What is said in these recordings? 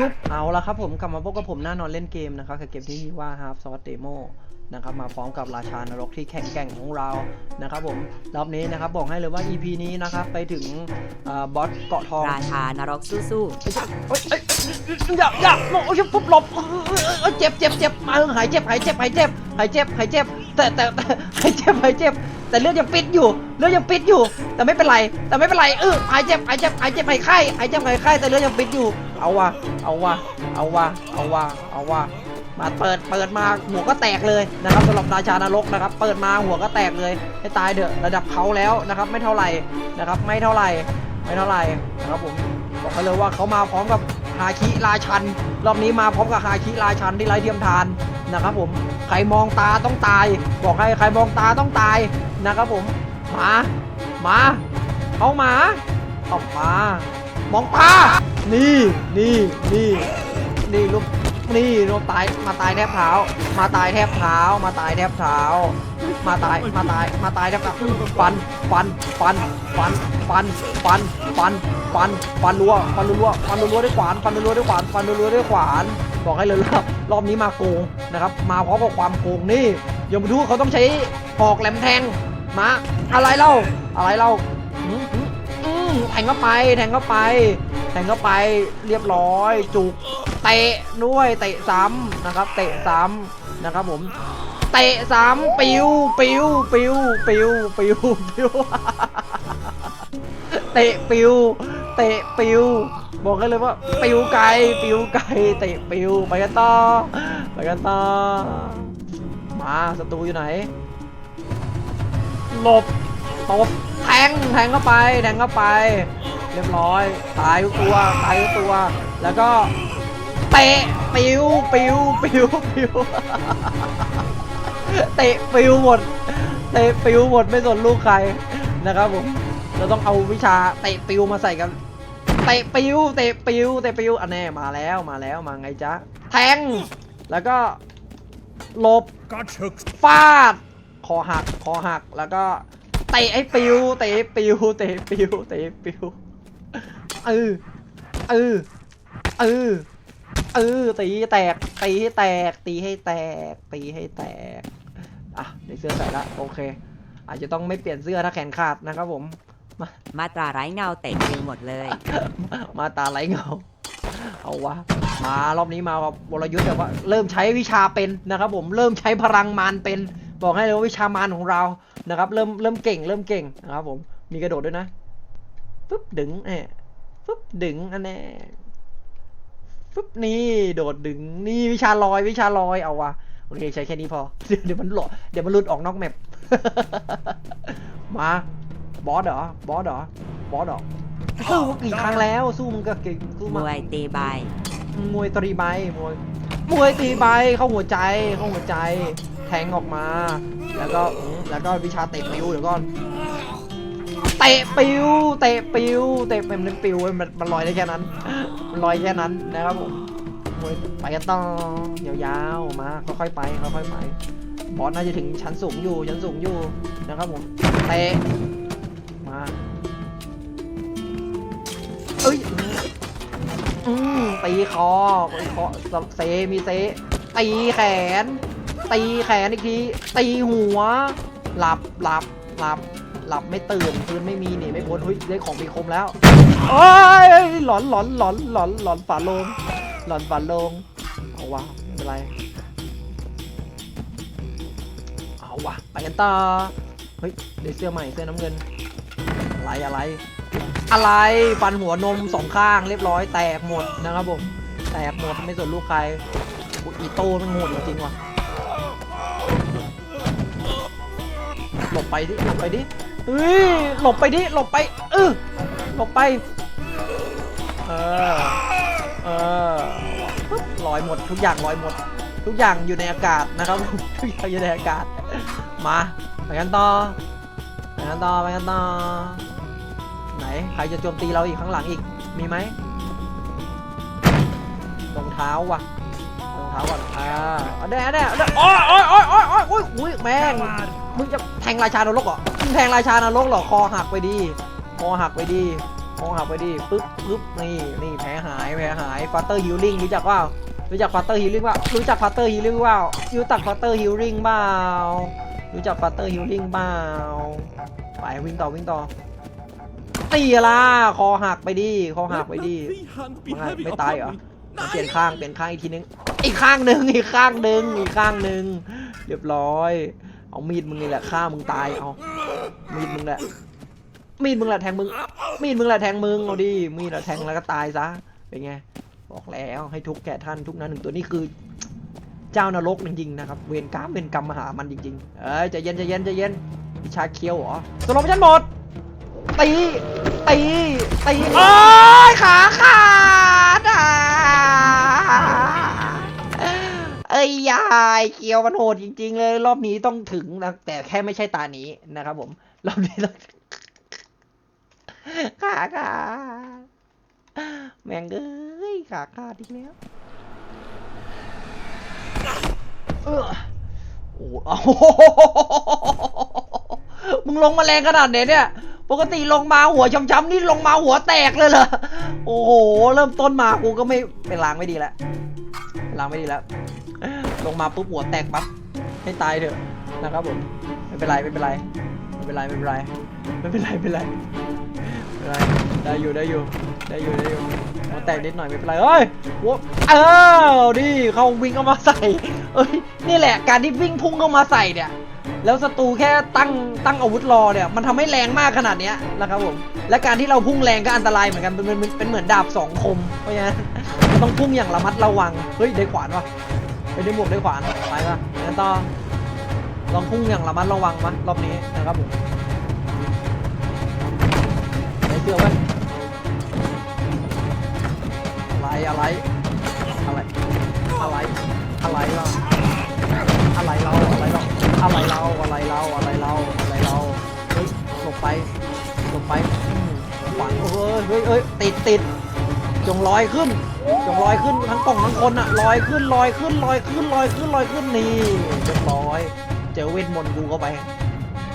รูปเอาละครับผมกลับมาพบกับผมหน้านอนเล่นเกมนะครับกับเกมที่ชื่อว่า Half Sword Demo นะครับมาพร้อมกับราชานรกที่แข็งแกร่งของเรานะครับผมรอบนี้นะครับบอกให้เลยว่า EP นี้นะครับไปถึงเอ่อบอสเกาะทองราชานรกสู้เอ้ยเอ้ยอย่าอย่าโอ้ยปุ๊บหลบเอ้ยเอ้ยเจ็บเจ็บเจ็บมาหายเจ็บหายเจ็บหายเจ็บ หายเจ็บหายเจ็บ แต่แต่หายเจ็บหายเจ็บ แต่เลือดยังปิดอยู่ เลือดยังปิดอยู่ แต่ไม่เป็นไร แต่ไม่เป็นไรเออหายเจ็บหายเจ็บหายเจ็บหายไข้หายเจ็บหายไข้แต่เลือดยังปิดอยู่ เอาวะเอาวะเอาวะเอาวะเอาวะมาเปิดเปิดมาหัวก็แตกเลยนะครับสำหรับราชานรกนะครับ เปิดมาหัวก็แตกเลยให้ตายเถอะระดับเขาแล้วนะครับ ไม่เท่าไหร่นะครับ ไม่เท่าไหร่ไม่เท่าไหร่นะครับผม บอกเขาเลยว่าเขามาพร้อมกับฮาคิราชัน รอบนี้มาพร้อมกับฮาคิราชันที่ไร้เทียมทานนะครับผมใครมองตาต้องตาย บอกให้ใครมองตาต้องตายนะครับผมมามาเขามาออกมามองตานี่นี่นี่นี่ลูก นี่ลูกตายมาตายแทบเท้า มาตายแทบเท้า มาตายแทบเท้า มาตายมาตายมาตายแทบเท้าฟันฟันฟันฟันฟันฟันฟันฟันฟันรัวฟันรัวฟันรัวด้วยขวานฟันรัวด้วยขวานฟันรัวด้วยขวานบอกให้เลยรอบรอบนี้มาโกงนะครับ มาพร้อมกับความโกงนี่ยมทูตเขาต้องใช้หอกแหลมแทงมาอะไรเล่าอะไรเล่าอืมอืมอืมแทงเข้าไปแทงเข้าไปแทงเข้าไปเรียบร้อยจุก เตะด้วยเตะซ้ำนะครับ เตะซ้ำนะครับผมเตะซ้ำปิวปิวปิวปิวปิวปิวเตะปิวเตะปิวบอกกันเลยว่าปิวไกลปิวไกลเตะปิวไปกันต่อไปกันต่อมาศัตรูอยู่ไหนหลบตบแทงแทงเข้าไปแทงเข้าไป เรียบร้อยตายทุกตัวตายทุกตัว แล้วก็ เตะปิวปิวปิวปิวเตะปิวหมด เตะปิวหมดไม่สนลูกใครนะครับผม เราต้องเอาวิชาเตะปิวมาใส่กัน เตะปิวเตะปิวเตะปิวอันแน่มาแล้วมาแล้วมาไงจ๊ะ แทง แล้วก็หลบฟาด คอหักคอหักแล้วก็เตะไอ้ปิวเตะปิวเตะปิวเตะปิวเออเออเออ เออตีให้แตกตีให้แตก ตีให้แตก ตีให้แตก อะได้เสื้อใส่ละโอเค อาจจะต้องไม่เปลี่ยนเสื้อถ้าแขนขาดนะครับผม มาๆมาตราไร้เงาเตะปิวหมดเลย มาตาไหลเงา เอาวะ มารอบนี้มากับวรยุทธ์แบบว่าเริ่มใช้วิชาเป็นนะครับผมเริ่มใช้พลังมารเป็น บอกให้เลยว่าวิชามารของเรานะครับ เริ่มเริ่มเก่ง เริ่มเก่งนะครับผมมีกระโดดด้วยนะปึ๊บดึงแอะปึ๊บดึงอันแน่ ปึ๊บนี่โดดดึงนี่วิชาลอยวิชาลอยเอาวะโอเคใช้แค่นี้พอเดี๋ยวเดี๋ยวมันหลอเดี๋ยวมันหลุดออกนอกแมปมาบอสเหรอบอสเหรอบอสเหรอสู้กี่ครั้งแล้วสู้มึงก็เก่งสู้มมาวยตีใบมวยตรีใบมวยมวยตีใบเข้าหัวใจเข้าหัวใจ แทงออกมา แล้วก็อืมแล้วก็วิชาเตะปิวเดี๋ยวก่อนเตะปิวเตะปิวเตะเป็นมันปิวเว้ยมันมันลอยได้แค่นั้นมันลอยแค่นั้นนะครับผมมวยไปกันต่อยาวๆมาค่อยๆไปค่อยๆไปบอสน่าจะถึงชั้นสูงอยู่ชั้นสูงอยู่นะครับผมเตะมาเอ้ยอืมตีคอตีคอเซมีเซตีแขน ตีแขนอีกทีตีหัว หลับหลับหลับ หลับไม่ตื่นคืนไม่มีหนีไม่พ้นเฮ้ยได้ของมีคมแล้วโอ้ยหลอนหลอนหลอนหลอนหลอนฝาโลงหลอนฝาโลงเอาวะไม่เป็นไรเอาวะไปกันต่อเฮ้ยได้เสื้อใหม่เสื้อน้ำเงินอะไรอะไร อะไรฟันหัวนมสองข้างเรียบร้อยแตกหมดนะครับผมแตกหมดไม่สนลูกใครอุ๊ยอีโต้มันโหดจริงว่ะหลบไปดิหลบไปดิ เฮ้ยหลบไปดิหลบไปเออหลบไปเออเออปึ๊บลอยหมดทุกอย่างลอยหมด ทุกอย่างอยู่ในอากาศนะครับทุกอย่างอยู่ในอากาศมาไปกันต่อไปกันต่อไปกันต่อไหนใครจะโจมตีเราอีกข้างหลังอีกมีไหมรองเท้าว่ะรองเท้าก่อนอ่าเด้อาได้อาได้โอ้ยโอ้ยโอ้ยโอ้ยโอ้ยโอ้ยอุ้ยแม่ง มึงจะแทงราชานรกเหรอมึงแทงราชานรกเหรอคอหักไปดีคอหักไปดีคอหักไปดิปึ๊บปึ๊บนี่นี่แผลหายแผลหายฟาเตอร์ฮิลลิ่งรู้จักเปล่ารู้จักฟาเตอร์ฮิลลิ่งเปล่ารู้จักฟาเตอร์ฮิลลิ่งเปล่ารู้จักฟาเตอร์ฮิลลิ่งเปล่ารู้จักฟาเตอร์ฮิลลิ่งเปล่าไปวิ่งต่อวิ่งต่อตีละคอหักไปดิคอหักไปดิไม่ไม่ตายเหรอเปลี่ยนข้างเปลี่ยนข้างอีกทีนึงอีกข้างหนึ่งอีกข้างหนึ่งอีกข้างหนึ่งเรียบร้อย เอามีดมึงนี่แหละฆ่ามึงตายเอา มีดมึงแหละ มีดมึงแหละแทงมึง มีดมึงแหละแทงมึงเอาดิ มีดแหละแทงแล้วก็ตายซะ เป็นไง บอกแล้วให้ทุกแก่ท่านทุกนั้นหนึ่งตัวนี่คือ เจ้านรกจริงๆนะครับ เวรกรรมเวรกรรมมหามันจริงๆ เอ้ยใจเย็นใจเย็นใจเย็นวิชาเคียวเหรอสโลว์ชั่นหมด ตี ตี ตี โอ้ยขาขาดอะ เอ้ยยายเคียวมันโหดจริง ๆ เลย รอบนี้ต้องถึงนะแต่แค่ไม่ใช่ตานี้นะครับผมรอบนี้ต้องขาขาดแม่งเอ้ยขาขาดอีกแล้วเออโอ้โหมึงลงมาแรงขนาดไหนเนี่ย ปกติลงมาหัวช้ำๆนี่ลงมาหัวแตกเลยเหรอ โอ้โห เริ่มต้นมากูก็ไม่เป็นลางไม่ดีแล้วเป็นลางไม่ดีแล้ว ลงมาปุ๊บหัวแตกปั๊บให้ตายเถอะนะครับผมไม่เป็นไรไม่เป็นไรไม่เป็นไรไม่เป็นไรไม่เป็นไรไม่เป็นไรได้อยู่ได้อยู่ได้อยู่ได้อยู่หัวแตกนิดหน่อยไม่เป็นไรเฮ้ยหัวเออดิเขาวิ่งเข้ามาใส่เอ้ยนี่แหละการที่วิ่งพุ่งเข้ามาใส่เนี่ยแล้วศัตรูแค่ตั้งตั้งอาวุธรอเนี่ยมันทำให้แรงมากขนาดเนี้ยนะครับผมและการที่เราพุ่งแรงก็อันตรายเหมือนกันเป็นเป็นเป็นเหมือนดาบสองคมเพราะฉะนั้นต้องพุ่งอย่างระมัดระวังเฮ้ยได้ขวานวะ ไปได้หมวกได้ขวานไปปะงั้นต่องลองพุ่งอย่างระมัดระวังมะรอบนี้นะครับผมได้เสื้อไว้อะไรอะไรอะไรอะไรอะไรอะไรเราอะไรเราอะไรเราอะไรเราอะไรเราอะไรเราเฮ้ยหลบไปหลบไปขวานเฮ้ยเฮ้ยเฮ้ยติดติดจงลอยขึ้น จงลอยขึ้นทั้งกล่องทั้งคนอะลอยขึ้นลอยขึ้นลอยขึ้นลอยขึ้นลอยขึ้นนี่เรียบร้อย เจอเวทมนต์กูเข้าไป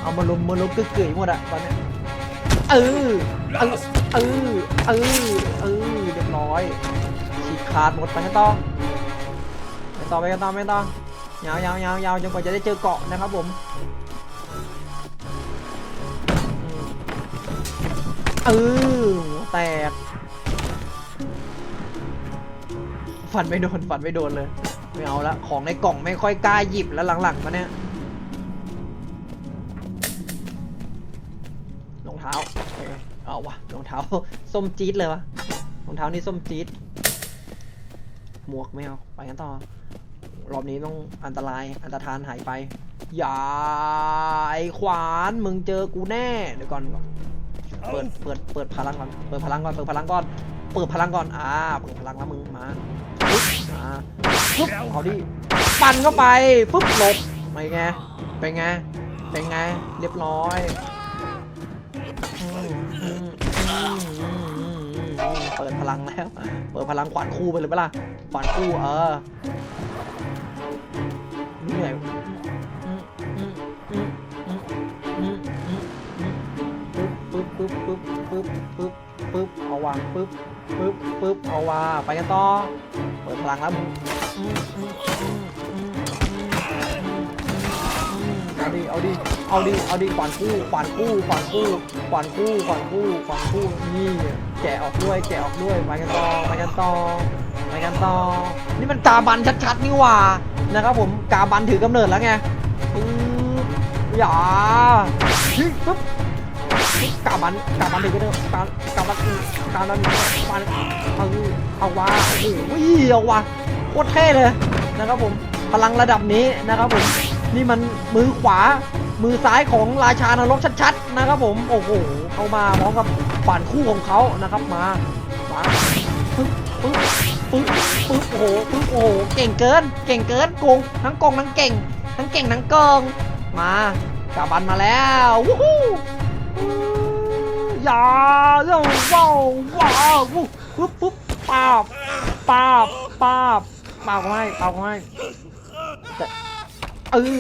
เอามาลุมมาลุมกึกกึ๋ยหมดอะตอนนี้เออเออเออเออเออเรียบร้อยฉีกขาดหมดไปกันต่อไปต่อไปกันต่อไปกันต่อยาวยาวยาวยาวจนกว่าจะได้เจอเกาะนะครับผมอืมเออหัวแตก ฟันไม่โดนฟันไม่โดนเลย ไม่เอาละของในกล่องไม่ค่อยกล้าหยิบแล้วหลังๆมาเนี่ยรองเท้าเอาวะรองเท้าส้มจี๊ดเลยวะรองเท้านี่ส้มจี๊ดหมวกไม่เอาไปกันต่อรอบนี้ต้องอันตรายอันตรธานหายไปอย่าไอขวานมึงเจอกูแน่เดี๋ยวก่อนเปิดเปิดเปิดพลังก่อนเปิดพลังก่อนเปิดพลังก่อนเปิดพลังก่อนอ่าเปิดพลังแล้วมึงมา ปึ๊บเอาดิปั่นเข้าไปปึ๊บหลบไปไงเป็นไงเป็นไงเรียบร้อยเปิดพลังแล้ว เปิดพลังขวานคู่ไปเลยเปล่าขวานคู่เออเหนื่อยปึ๊บปึ๊บปึ๊บปึ๊บปึ๊บปึ๊บเอาวางปึ๊บปึ๊บปึ๊บเอาวางไปกันต่อ ปิดพลังแล้วเอาดิเอาดิเอาดิเอาดิขวานคู่ขวานคู่ขวานคู่ขวานคู่ขวานคู่ขวานคู่นี่แกะออกด้วยแกะออกด้วยไปกันต่อไปกันต่อไปกันต่อนี่มันกาบันชัดๆนี่หว่านะครับผมกาบันถือกำเนิดแล้วไงอย่าปึ๊บ กาบันกาบันถือกำเนิดกากาบันกาบันกาบันเอาเอาวะโอ้โหเอาวะโคตรเท่เลยนะครับผมพลังระดับนี้นะครับผมนี่มันมือขวามือซ้ายของราชานรกชัดๆนะครับผมโอ้โหเข้ามาพร้อมกับฝ่านคู่ของเขานะครับมามาปึ๊บปึ๊บปึ๊บปึ๊บโอ้โหปึ๊บโอ้โหเก่งเกิน เก่งเกินโกงทั้งโกงทั้งเก่ง ทั้งเก่งทั้งเกิงมากาบันมาแล้ววู้ฮู้ อย่าเรื่องว้าวว้าวปึ๊บปึ๊บปาบปาบปาบปาบเขาให้ปาบเขาให้แต่เออ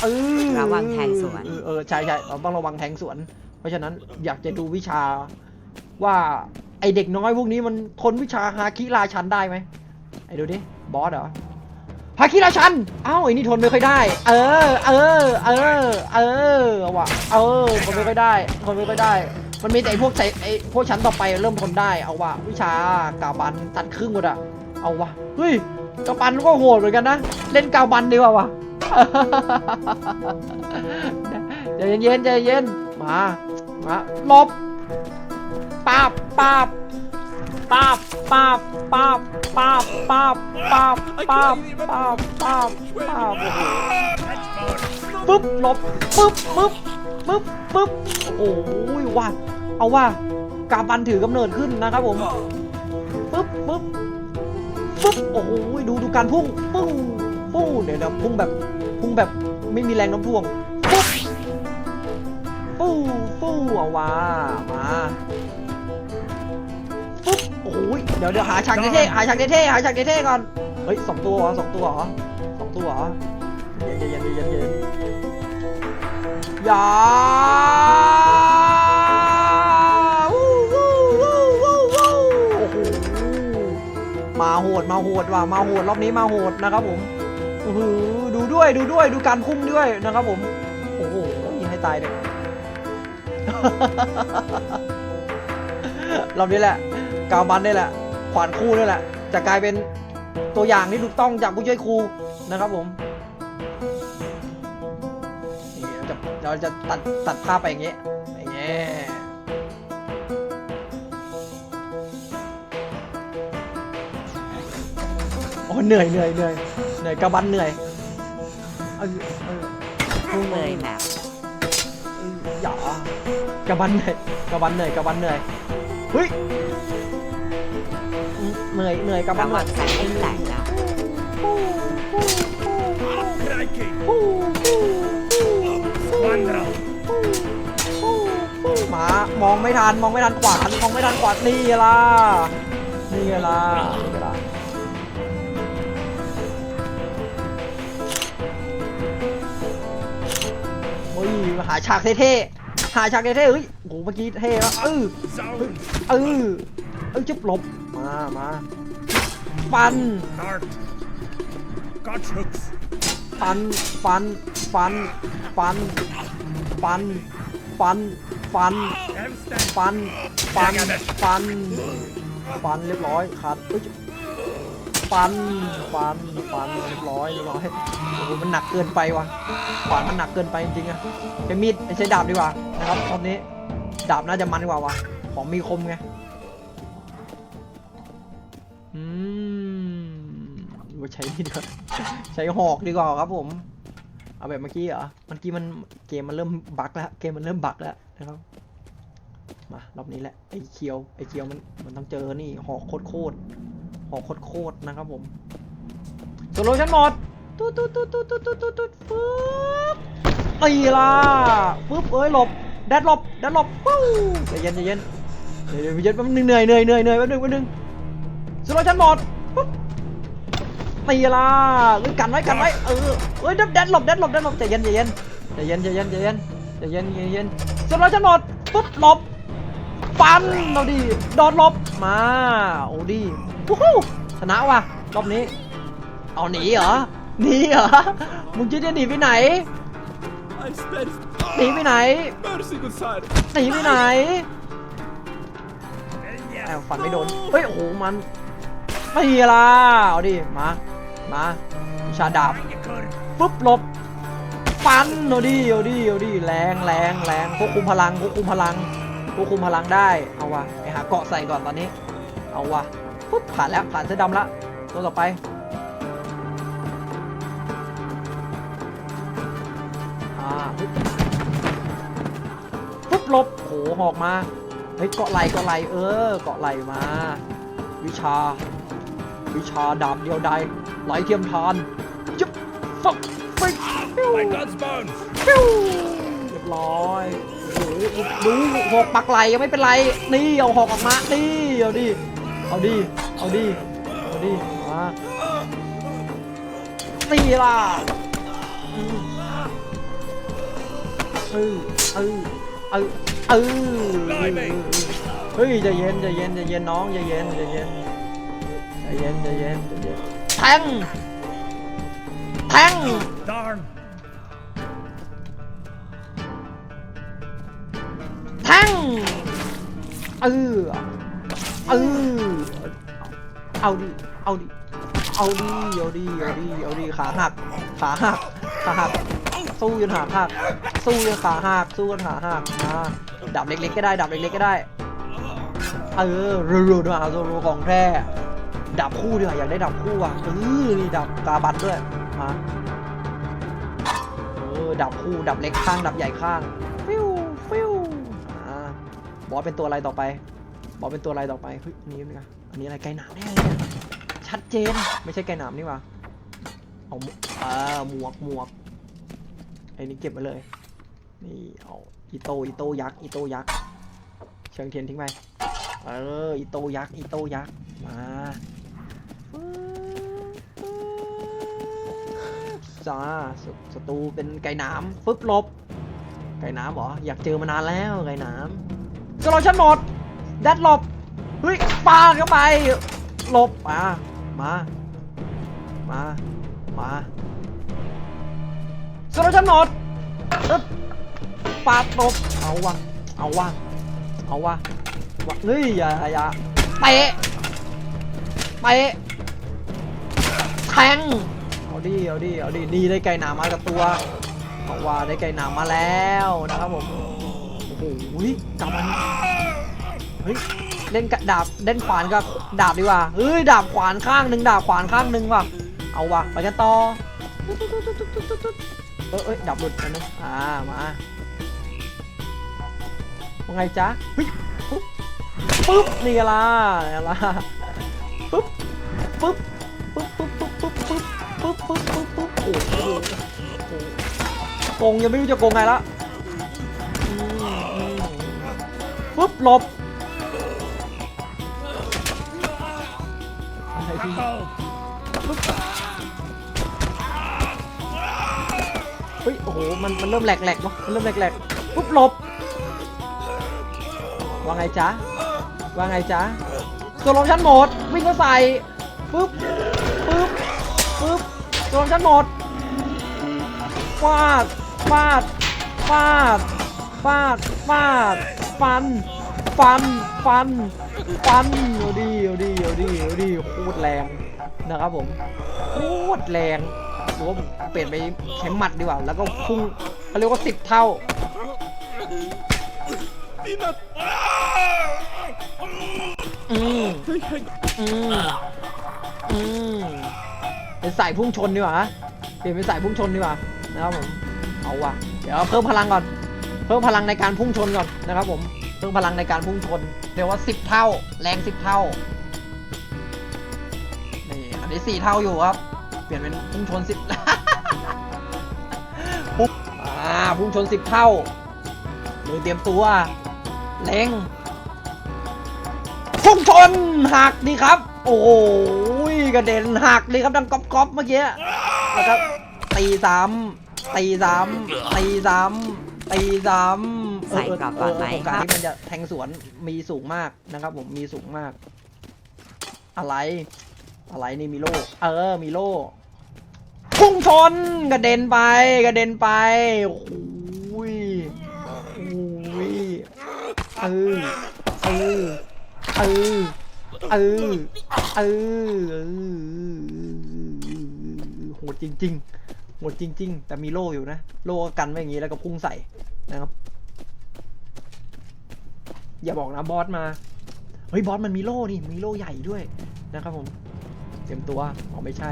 เออระวังแทงสวนเออเออใช่ใช่เราต้องระวังแทงสวน เพราะฉะนั้นอยากจะดูวิชาว่าไอเด็กน้อยพวกนี้มันทนวิชาฮาคิราชันได้ไหมไอดูดิบอสเหรอฮาคิราชัน เอ้าไอนี่ทนไม่ค่อยได้ เออ เออ เออ เออว่ะ เออทนไม่ค่อยได้ทนไม่ค่อยได้ มันมีแต่ไอพวกใจไอพวกชั้นต่อไปเริ่มทนได้เอาวะวิชากาบันตัดครึ่งหมดอะเอาวะเฮ้ยกาบันก็โหดเหมือนกันนะเล่นกาบันดีกว่าวะใจเย็นใจเย็นมามาลบปาบปาบปาบปาบปาบปาบปาบปาบปาบปาบปาบปาบปึ๊บลบปึ๊บปึ๊บปึ๊บปึ๊บโอ้โหว่า เอาว่ากาบันถือกำเนิดขึ้นนะครับผมปึ๊บปึ๊บปึ๊บโอ้โหดูดูการพุ่งปุ้งปุ้งเดี๋ยวเดี๋ยวพุ่งแบบพุ่งแบบไม่มีแรงโน้ำถ่วงปุ๊บฟู่ฟู่เอาว่ามาปุ๊บโอ้ยเดี๋ยวเดี๋ยวหาฉากเท่ๆหาฉากเท่ๆหาฉากเท่ๆก่อนเฮ้ยสองตัวเหรอสองตัวเหรอสองตัวเหรอเย็นเย็นเย็นเย็นเย็นอย่า มาโหดมาโหดว่ะมาโหดรอบนี้มาโหดนะครับผมโอ้โหดูด้วยดูด้วยดูการพุ่งด้วยนะครับผมโอ้โหยิงให้ตายเลยรอบนี้แหละกาวมันนี่แหละ ขวานคู่นี่แหละ จะกลายเป็นตัวอย่างที่ถูกต้องจากผู้ช่วยครูนะครับผมเราจะเราจะตัดตัดภาพไปอย่างเงี้ยอย่างเงี้ย อ้เหนื่อยเหนื่อยเหนื่อยเหนื่อยกระบันเหนื่อยเออเออๆเลยแมปอย่ากระบันเหนื่อยกระบันเหนื่อยกระบันเหนื่อยเฮ้ยอืมเหนื่อยเหนื่อยกระบันระเหนื่วัอยงใส่ให้แตกนะ Crikey! หมามองไม่ทันมองไม่ทันขวานมองไม่ทันขวานนี่ล่ะนี่ล่ะ หาฉากเท่ๆ หาฉากเท่ๆ เฮ้ย โอ้โห เมื่อกี้เท่แล้วเออ Zounds! เออเออจุบหลบ มา มาฟัน Dart! Gotch hooks! ฟัน ฟัน ฟัน ฟัน ฟัน ฟัน ฟัน Handstand! ฟัน ฟัน ฟัน ฟัน เรียบร้อยขาดเอ้ย ฟันฟันฟันเรียบร้อยเรียบร้อยโอ้โหมันหนักเกินไปว่ะขวานมันหนักเกินไปจริงๆอะใช้มีดใช้ดาบดีกว่านะครับรอบนี้ดาบน่าจะมันกว่าว่ะของมีคมไงอืมใช้นี่ดีกว่าใช้หอกดีกว่าครับผมเอาแบบเมื่อกี้เหรอเมื่อกี้มันเกมมันเริ่มบั๊กแล้วเกมมันเริ่มบั๊กแล้วนะครับ มารอบนี้แหละไอ้เคียวไอ้เคียวมันมันต้องเจอนี่หอกโคตรโคตรหอกโคตรโคตรนะครับผมโซโลชั่นหมดตุ๊ดตุ๊ดตุ๊ดตุ๊ดตุ๊ดตุ๊ดตุ๊ดตุ๊ดปึ๊บตีล่ะปึ๊บเอ้ยหลบแดดหลบแดดหลบปู้ใจเย็นใจเย็นเดี๋ยวเยวเย็นแป๊บนึงเหนื่อยเหนื่อยเหนื่อยเหนื่อยแป๊บนึงแป๊บนึงสโลชันหมดปุ๊บตีละเอ้ยกันไว้กันไว้เออเอ้ยแดดหลบแดดหลบแดดหลบใจเย็นใจเย็นใจเย็นใจเย็นใจเย็นใจเย็นใจเย็นสโลชันหมดปุ๊บหลบ ฟันเราดิโดดลบมาโอ้ดีวู้ฮู้ชนะว่ะรอบนี้ เอาหนีเหรอหนีเหรอมึงคิดจะหนีไปไหนหนีไปไหนหนีไปไหนแอบฝันไม่โดนเฮ้ยโอ้โหมันไม่ละเอาดิมามาชาดาบปุ๊บลบฟันเอาดิเอาดิเอาดิแรงแรงแรงควบคุมพลังควบคุมพลัง ควบคุมพลังได้ เอาวะไปหาเกาะใส่ก่อนตอนนี้ เอาวะปุ๊บผ่านแล้วผ่านเสื้อดำละตัวต่อไป อ่าปุ๊บปุ๊บหลบโหหอกมา เฮ้ยเกาะไหลเกาะไหลเออ เกาะไหลมา วิชา วิชาดาบเดียวใดไหลเทียมทานจุ๊บฟักฟิกปิ้ว My God's bones! ปิ้วเรียบร้อยโอ้โห ดูหอกปักไหลยังไม่เป็นไร นี่เอาหอกออกมา นี่เอาดิ เอาดิ เอาดิ เอาดิมานี่ล่ะเออเออเออเออเฮ้ยใจเย็นใจเย็นใจเย็นน้องใจเย็นใจเย็นใจเย็นใจเย็นใจเย็นแทงแทง เออเออเอาดิ เอาดิ เอาดิ เอาดิ เอาดิ เอาดิ ขาหัก ขาหัก ขาหัก สู้จนขาหัก สู้จนขาหัก สู้จนขาหักมาดับเล็กๆก็ได้ ดับเล็กๆก็ได้ เออรัวๆด้วยอาโซโลของแท้ดับคู่ดีกว่าอยากได้ดับคู่อะเออนี่ดับกาบันด้วยมาเออดับคู่ ดับเล็กข้าง ดับใหญ่ข้าง บอสเป็นตัวอะไรต่อไป บอสเป็นตัวอะไรต่อไปเฮ้ยอันนี้นี่ไงอันนี้อะไรไก่หนามแน่เลยเนี่ยชัดเจนไม่ใช่ไก่หนามนี่ว่าเอาหอ่าหมวกหมวกไอ้นี่เก็บไว้เลย นี่เอาอีโตอีโตยักษ์อีโตยักษ์เชิงเทียนทิ้งไปเอออีโตยักษ์อีโตยักษ์มาจ้าสศัตรูเป็นไก่หน้ำฟึบลบ ไก่หน้ำเหรออยากเจอมานานแล้วไก่หน้ำ สโลชั่นหมดแดดหลบเฮ้ยปาเข้าไปหลบมามามามาสโลชันหมดอึ๊บปาดหลบเอาวะเอาวะเอาวะวะเฮ้ยอย่าอย่าเตะเตะแทงเอาดิเอาดิเอาดินี่ได้ไก่หนามากับตัวเอาว่าได้ไก่หนามาแล้วนะครับผม อ้โหกำมันเฮ้ยเล่นกดาบเล่นขวานกับดาบดีกว่าเฮ้ยดาบขวานข้างหนึ่งดาบขวานข้างหนึ่งว่ะเอาว่ะไปกันต่อเออเอ้ยดาบหลุดอันนึงอ่ามาว่าไงจ๊ะเฮ้ยปุ๊บนี่ล่ะนี่ล่ะปุ๊บปุ๊บปุ๊บปุ๊บปุ๊บปุ๊บปุ๊บปุ๊บปุ๊บปุ๊บโอ้โหโกงยังไม่รู้จะโกงไงละ ปุ๊บหลบอะไรพี่ปุ๊บเฮ้ยโอ้โหมันมันเริ่มแหลกๆเนาะมันเริ่มแหลกๆปุ๊บหลบว่าไงจ๊ะว่าไงจ๊ะโซโลชั่นหมดวิ่งเข้าใส่ปึ๊บปึ๊บปึ๊บโซโลชั่นหมดฟาดฟาดฟาดฟาดฟาด ฟัน ฟัน ฟัน ฟันเอาดีเอาดีเอาดีเอาดีโคตรแรงนะครับผมโคตรแรงหรือว่าผมเปลี่ยนไปใช้หมัดดีกว่า แล้วก็พุ่งเขาเรียกว่าสิบเท่าอืมอืมอืมเป็นสายพุ่งชนดีกว่าเปลี่ยนเป็นสายพุ่งชนดีกว่านะครับผม เอาว่ะ เดี๋ยวเพิ่มพลังก่อน เพิ่มพลังในการพุ่งชนก่อนนะครับผมเพิ่มพลังในการพุ่งชนเรียกว่าสิบเท่า แรงสิบเท่านี่อันนี้สี่เท่าอยู่ครับ เปลี่ยนเป็นพุ่งชนสิบปุ๊บอ่าพุ่งชนสิบเท่ามือเตรียมตัวเล็งพุ่งชนหักดีครับ โอ้ยกระเด็นหักดีครับดังก๊อบก๊อบเมื่อกี้แล้วก็ตีซ้ำตีซ้ำตีซ้ำ ตีซ้ำใส่กรอบก่อนไหมโอกาสครับที่มันจะแทงสวนมีสูงมากนะครับ ผมมีสูงมาก อะไร อะไรนี่มีโล่เออ มีโล่พุ่งชนกระเด็นไปกระเด็นไปโอ้ยโอ้ยเออเออเออเออเออเออโหดจริง ๆ โหดจริง ๆ แต่มีโล่อยู่นะ โล่ก็กันไว้อย่างนี้แล้วก็พุ่งใส่นะครับ อย่าบอกนะบอสมา เฮ้ยบอสมันมีโล่นี่มีโล่ใหญ่ด้วยนะครับผมเตรียมตัวอ๋อไม่ใช่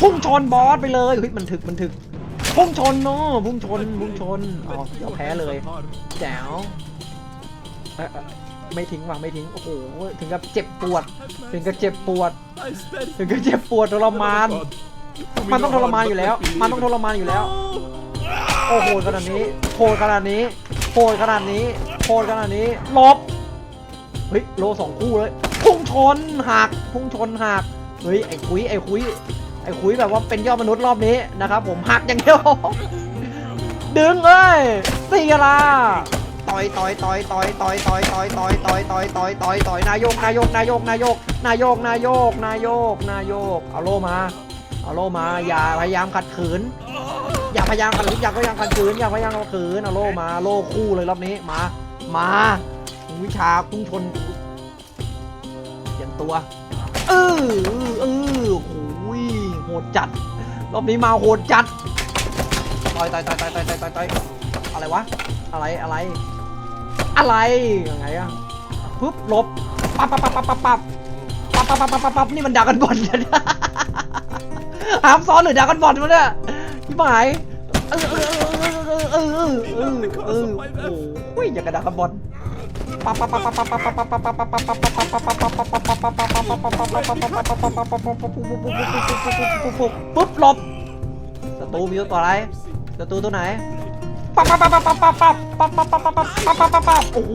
พุ่งชนบอสไปเลยเฮ้ยมันถึกมันถึก พุ่งชนเนาะพุ่งชนพุ่งชนอ๋อเดี๋ยวแพ้เลยแจ๋ว ไม่ทิ้งว่ะไม่ทิ้งโอ้โหถึงกับเจ็บปวด ถึงกับเจ็บปวด ถึงกับเจ็บปวดทรมาน มันต้องทรมานอยู่แล้ว มันต้องทรมานอยู่แล้ว โอ้โหขนาดนี้โหดขนาดนี้โหดขนาดนี้โหดขนาดนี้ลบเฮ้ยโลสองคู่เลยพุ่งชนหักพุ่งชนหักเฮ้ยไอ้คุยไอ้คุยไอ้คุยแบบว่าเป็นยอดมนุษย์รอบนี้นะครับผมหักอย่างเดียวดึงเอ้ยตีกะลา ต่อยต่อยต่อยต่อยต่อยต่อยต่อยต่อยต่อยต่อยต่อยต่อยต่อยนายกนายกนายกนายกนายกนายกนายกนายกเอาโลมาเอาโลมาอย่าพยายามขัดขืน อย่าพยายามขัดขืนอย่าพยายามขัดขืนอย่าพยายามขัดขืนเอาโลมาโลคู่เลยรอบนี้มา มาวิชาพุ่งชนเปลี่ยนตัวเออเออโอ้ยโหดจัด รอบนี้มาโหดจัดต่อยต่อยต่อยต่อยต่อยต่อยต่อยต่อยอะไรวะอะไรอะไร อะไรยังไงอะปึ๊บลบปั๊บปั๊บปั๊บปั๊บปั๊บปั๊บปั๊บปั๊บปั๊บปั๊บปั๊บนี่มันดรากันบอลเนี่ยหามซ้อนหรือดากันบอลวะเนี่ยพี่หมายเออเออเออเออเออเออเออเออโอ้ยอย่างกระดากันบอลปั๊บปั๊บปั๊บปั๊บปั๊บปั๊บปั๊บปั๊บปั๊บปั๊บปั๊บปั๊บหลบศัตรูมีตัวอะไรศัตรูตัวไหนปั๊บปั๊บปั๊บปั๊บปั๊บปั๊บปั๊บปั๊บปั๊บปั๊บปั๊บปั๊บปั๊บปั๊บ ปั๊บปั๊บปั๊บปั๊บปั๊บปั๊บปั๊บปั๊บปั๊บปั๊บปั๊บปั๊บปั๊บปั๊บโอ้โห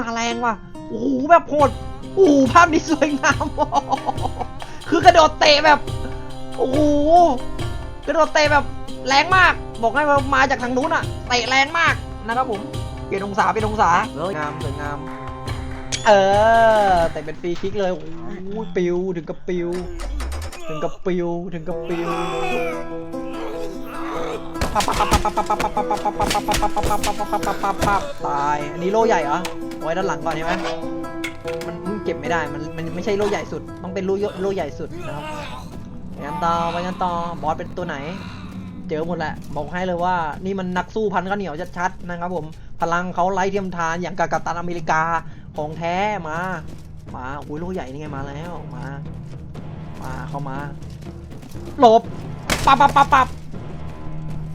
มาแรงว่ะโอ้โหแบบโหดโอ้โหภาพนี้สวยงามคือกระโดดเตะแบบโอ้โหกระโดดเตะแบบแรงมาก บอกให้ว่ามาจากทางนู้นอะเตะแรงมากนะครับผมเปลี่ยนองศาเปลี่ยนองศาสวยงามสวยงาม เออแต่เป็นฟรีคิกเลยโอ้โหปิวถึงกับปิว ถึงกับปิวถึงกับปิว ตายอันนี้โล่ใหญ่เหรอไว้ด้านหลังก่อนใช่ไหมมันมันเก็บไม่ได้มันมันไม่ใช่โล่ใหญ่สุด ต้องเป็นโล่โล่ใหญ่สุดนะครับไปกันต่อไปกันต่อบอสเป็นตัวไหน เจอหมดแหละบอกให้เลยว่านี่มันนักสู้พันข้าวเหนียวชัดๆนะครับผมพลังเขาไร้เทียมทานอย่างกับกัปตันอเมริกาของแท้มามาโอ้ยโล่ใหญ่นี่ไงมาแล้วมามาเข้ามาหลบปับปับปับปับ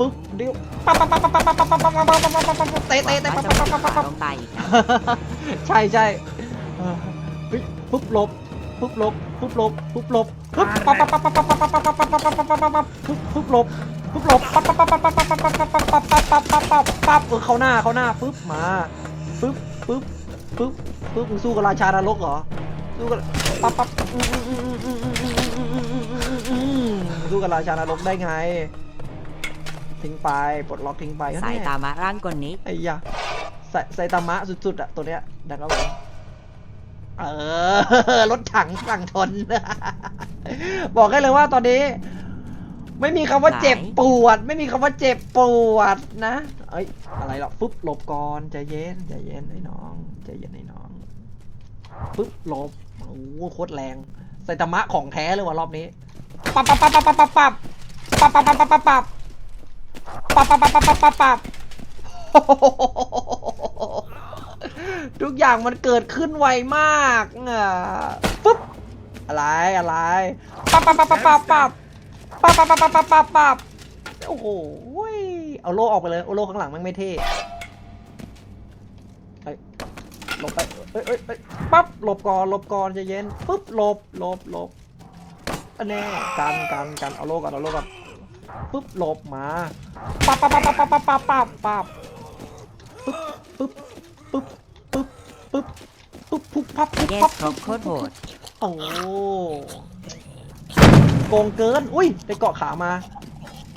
ปึ๊บเดี๋ยวปั๊บปั๊บปั๊บปั๊บปั๊บปั๊บปั๊บปั๊บปั๊บปั๊บปั๊บปั๊บปั๊บเตะหวัเตะเตะปั๊บปั๊ไม่บปั๊บปั๊บปั๊บลงไปอีกนะใช่ใช่เออเฮ้ยปึ๊บหลบปึ๊บหลบปึ๊บหลบปึ๊บหลบปึ๊บปั๊บปั๊บปั๊บปั๊บปั๊บปั๊บปั๊บปั๊บปั๊บปั๊บปั๊บปั๊บปั๊บปึ๊บปึ๊บหลบปึ๊บหลบปั๊บปั๊บปั๊บปั๊บปั๊บปั๊บปั๊บปั๊บปั๊บปั๊บปั๊บปั๊บปั๊บปั๊บเออเข้าหน้าเข้าหน้าปึ๊บมาปึ๊บปึ๊บปึ๊บปึ๊บมึงสู้กับราชานรกเหรอสู้กับปั๊บปั๊บอืมอืมอืมอืมอืมอืมอืมอืมอืมอืมอืมสู้กับราชานรกได้ไง ทิ้งไปปลดล็อกทิ้งไปสายตามาร่างกลนิดไอ้ยะไซไซตามะสุดๆอะตัวเนี้ยนะครับผมเออรถถังสั่งชนบอกให้เลยว่าตอนนี้ ไม่มีคำว่าเจ็บปวด ไม่มีคำว่าเจ็บปวดนะเอ้ยอะไรหรอกปุ๊บหลบก่อนใจเย็นใจเย็นไอ้น้องใจเย็นไอ้น้องปุ๊บหลบโอ้โหโคตรแรงไซตามะของแท้เลยว่ะรอบนี้ปั๊บปั๊บปั๊บปั๊บปั๊บปั๊บปั๊บปั๊บปั๊บปั๊บ ปั๊บปั๊บปั๊บปั๊บปั๊บปั๊บปับทุกอย่างมันเกิดขึ้นไวมากอะปุ๊บอะไรอะไรปั๊บปั๊บปั๊บปั๊บปั๊บปั๊บปั๊บปั๊บปั๊บปั๊บปับปับปับโอ้โหยเอาโล่ออกไปเลยเอาโล่ข้างหลังมันไม่เท่หลบไปเอ้ยเอ้ยเอ้ยปั๊บหลบก่อนหลบก่อนใจเย็นปุ๊บหลบหลบหลบอันแน่กันกันกันเอาโล่ก่อนเอาโล่ก่อน ปุ๊บหลบมาปั๊บปั๊บปั๊บปั๊บปั๊บปั๊บปั๊บปั๊บปุ๊บปุ๊บปุ๊บปุ๊บปุ๊บปุ๊บปุ๊บปั๊บปุ๊บเยปั๊บครบโคตรโหดโอ้โกงเกิน อุ้ยได้เกาะขามา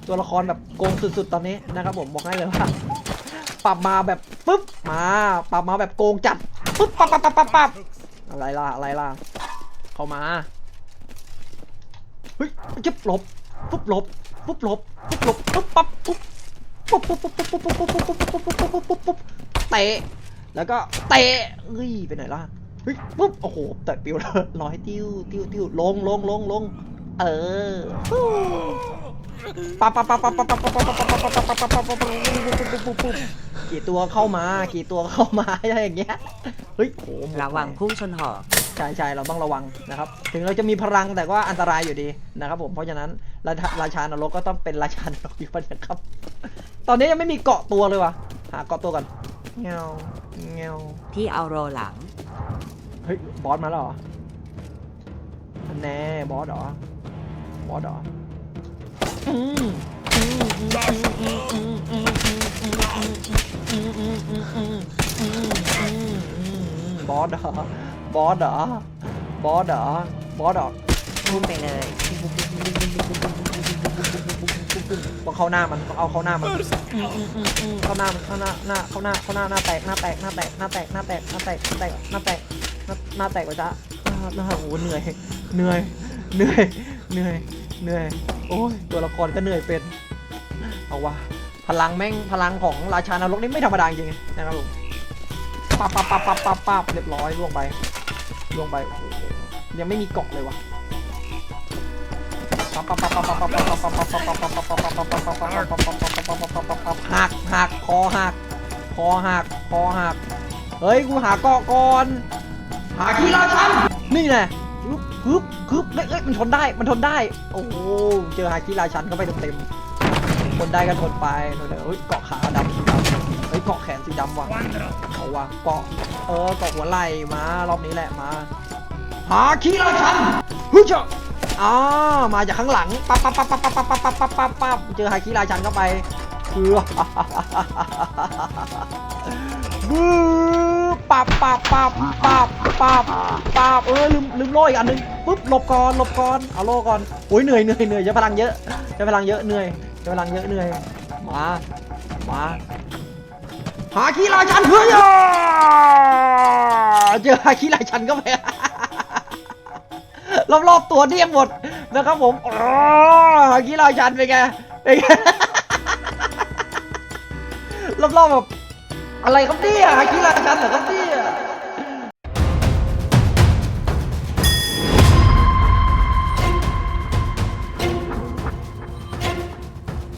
ตัวละครแบบโกงสุดๆตอนนี้นะครับผมบอกให้เลยว่าปรับมาแบบปึ๊บมาปรับมาแบบโกงจัดปึ๊บปั๊บปั๊บปั๊บปั๊บปั๊บอะไรล่ะอะไรล่ะเข้ามาเฮ้ยจึ๊บหลบปุ๊บหลบ ปุ๊บหลบปุ๊บหลบปุ๊บปั๊บปุ๊บปุ๊บปุ๊บปุ๊บปุ๊บปุ๊บปุ๊บปุ๊บปุ๊บปุ๊บปุ๊บปุ๊บปุ๊บปุ๊บเตะแล้วก็เตะเฮ้ยไปไหนล่ะเฮ้ยปุ๊บโอ้โหแต่ปิวเลยร้อยติ้วติ้วติ้วลงลงลงลงเออปั๊บปั๊บปั๊บปั๊บปั๊บปั๊บปั๊บปั๊บปั๊บปั๊บปั๊บปั๊บปั๊บปั๊บปั๊บปั๊บกี่ตัวเข้ามากี่ตัวเข้ามาอะไรอย่างเงี้ยเฮ้ยโหระวังพุ่งชนหอ ใช่ใช่เราต้องระวังนะครับ ถึงเราจะมีพลังแต่ก็อันตรายอยู่ดีนะครับ ผมเพราะฉะนั้นราชาราชานรกก็ต้องเป็นราชานรกอยู่นะครับ ตอนนี้ยังไม่มีเกาะตัวเลยว่ะหาเกาะตัวก่อนเงี้ยวเงี้ยวที่เอาโรหลัง เฮ้ยบอสมาแล้วเหรออันแน่บอสเหรอบอสเหรออืมอืมอืมอืมอืมอืมอืมอืมอืมอืมอืมอืมอืมอืมอืมอืมบอสเหรอ บอสเหรอบอสเหรอบอสเหรอพุ่มไปเลยต้องเข้าหน้ามันต้องเอาเข้าหน้ามัน Mercy. อืมอืมอืมอืมเข้าหน้ามันเข้าหน้าหน้าเข้าหน้าเข้าหน้าหน้าแตกหน้าแตกหน้าแตกหน้าแตกหน้าแตกหน้าแตกหน้าแตกหน้าแตกหน้าหน้าแตกกว่าจ้าหน้าโอ้โหเหนื่อยเหนื่อยเหนื่อยเหนื่อยเหนื่อยโอ้ยตัวละครก็เหนื่อยเป็นเอาวะพลังแม่งพลังของราชานรกนี่ไม่ธรรมดาจริงๆนะครับผมปั๊บปั๊บปั๊บปั๊บปั๊บปั๊บเรียบร้อยล่วงไป ลงไป ยังไม่มีเกาะเลยวะหักหักคอหักคอหักคอหัก เฮ้ย กูหาเกาะก่อน หาขี้ราชันนี่แน่ฮึบฮึบฮึบเอ้ยเอ้ยมันทนได้ มันทนได้ โอ้โห เจอหาขี้ราชันเข้าไปเต็มๆทนได้ก็ทนไปทนได้เฮ้ย เกาะขาดำสีดำเฮ้ย เกาะแขนสีดำว่ะ เอาว่ะเกาะเออเกาะหัวไหล่มารอบนี้แหละมาหาขี้ราชันฮึเจ้าอ่ามาจากข้างหลังปั๊บปั๊บปั๊บปั๊บปั๊บปั๊บปั๊บปั๊บปั๊บปั๊บเจอหาขี้ราชันเข้าไปคือบื้อปับปับปับปับปับปับเออลืมลืมโล่อีกอันหนึงปุ๊บหลบก่อนหลบก่อนเอาโล่ก่อนโอ้ยเหนื่อยเหนื่อยเหนื่อยใช้พลังเยอะใช้พลังเยอะเหนื่อยใช้พลังเยอะเหนื่อยมามา หาขี้ราชันเฮ้ยอะเจอหาขี้ราชันก็ไปรอบๆตัวเดี่ยหมดนะครับผมอ๋อหาขี้ราชันเป็นไงเป็นไงรอบๆแบบอะไรครับเนี่ยหาขี้ราชันเหรอครับเนี่